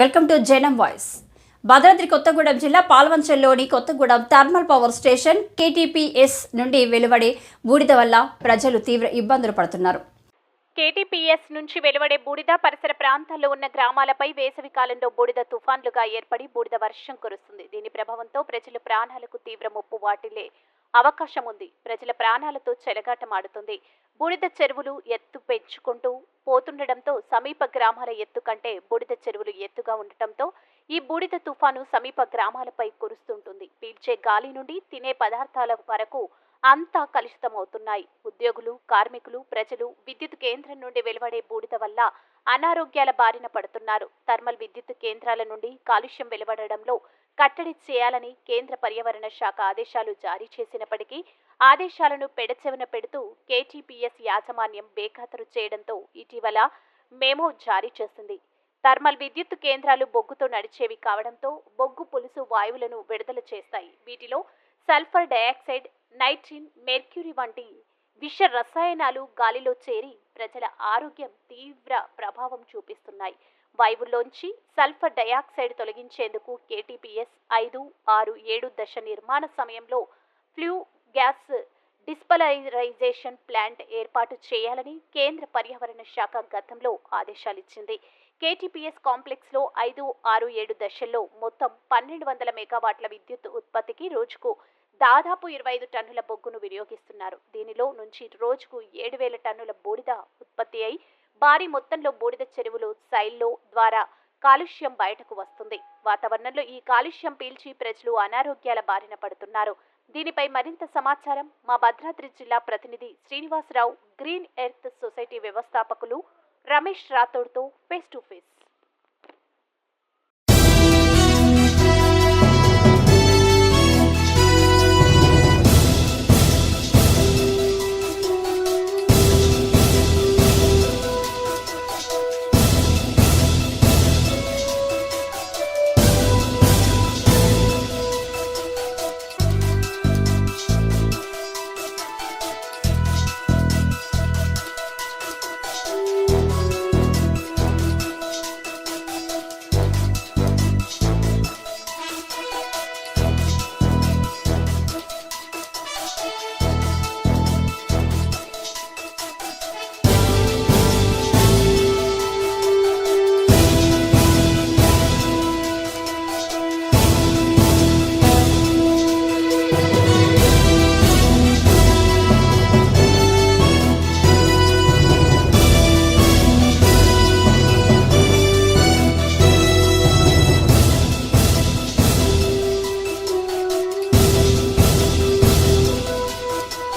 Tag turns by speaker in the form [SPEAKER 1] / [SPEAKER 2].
[SPEAKER 1] Welcome to Janam voice. Bhadradri Kothagudem జిల్లా పాల్వంచల్లోని Kothagudem thermal power station KTPS నుండి వెలువడే బూడిద వల్ల ప్రజలు తీవ్ర ఇబ్బందులు పడుతున్నారు.
[SPEAKER 2] కేటీపీఎస్ నుంచి వెలువడే బూడిద పరిసర ప్రాంతాల్లో ఉన్న గ్రామాలపై వేసవి కాలంలో బూడిద తుఫాన్లుగా ఏర్పడి బూడిద వర్షం కురుస్తుంది. దీని ప్రభావంతో ప్రజలు ప్రాణాలకు తీవ్ర ముప్పు వాటిల్లే అవకాశం ఉంది ప్రజల ప్రాణాలతో చెలగాటమాడుతుంది. బూడిద చెరువులు ఎత్తు పెంచుకుంటూ పోతుండటంతో సమీప గ్రామాల ఎత్తు కంటే బూడిద చెరువులు ఎత్తుగా ఉండటంతో ఈ బూడిద తుఫాను సమీప గ్రామాలపై కురుస్తుంటుంది. పీల్చే గాలి నుండి తినే పదార్థాల వరకు అంతా కలుషితమవుతున్నాయి. ఉద్యోగులు కార్మికులు ప్రజలు విద్యుత్ కేంద్రం నుండి వెలువడే బూడిద వల్ల అనారోగ్యాల బారిన పడుతున్నారు. థర్మల్ విద్యుత్ కేంద్రాల నుండి కాలుష్యం వెలువడడంలో కట్టడి చేయాలని కేంద్ర పర్యావరణ శాఖ ఆదేశాలు జారీ చేసినప్పటికీ ఆదేశాలను పెడచెవిన పెడుతూ కేటీపీఎస్ యాజమాన్యం బేఖాతరు చేయడంతో ఇటీవల మేమో జారీ చేసింది. థర్మల్ విద్యుత్ కేంద్రాలు బొగ్గుతో నడిచేవి కావడంతో బొగ్గు పులుసు వాయువులను విడుదల చేస్తాయి. వీటిలో సల్ఫర్ డయాక్సైడ్ నైట్రిన్ మెర్క్యూరీ వంటి విష రసాయనాలు గాలిలో చేరి ప్రజల ఆరోగ్యం తీవ్ర ప్రభావం చూపిస్తున్నాయి. వాయువుల్లోంచి సల్ఫర్ డయాక్సైడ్ తొలగించేందుకు కేటీపీఎస్ ఐదు ఆరు ఏడు దశ నిర్మాణ సమయంలో ఫ్లూ గ్యాస్ డిస్పలరైజేషన్ ప్లాంట్ ఏర్పాటు చేయాలని కేంద్ర పర్యావరణ శాఖ గతంలో ఆదేశాలిచ్చింది. కేటీపీఎస్ కాంప్లెక్స్లో ఐదు ఆరు ఏడు దశల్లో మొత్తం పన్నెండు వందల మెగావాట్ల విద్యుత్ ఉత్పత్తికి రోజుకు దాదాపు ఇరవై ఐదు టన్నుల బొగ్గును వినియోగిస్తున్నారు. దీనిలో నుంచి రోజుకు ఏడు వేల టన్నుల బూడిద ఉత్పత్తి అయి భారీ మొత్తంలో బూడిద చెరువులు సైల్లో ద్వారా కాలుష్యం బయటకు వస్తుంది. వాతావరణంలో ఈ కాలుష్యం పీల్చి ప్రజలు అనారోగ్యాల బారిన పడుతున్నారు. దీనిపై మరింత సమాచారం మా భద్రాద్రి జిల్లా ప్రతినిధి శ్రీనివాసరావు గ్రీన్ ఎర్త్ సొసైటీ వ్యవస్థాపకులు రమేష్ రాథోడ్తో ఫేస్ టు ఫేస్.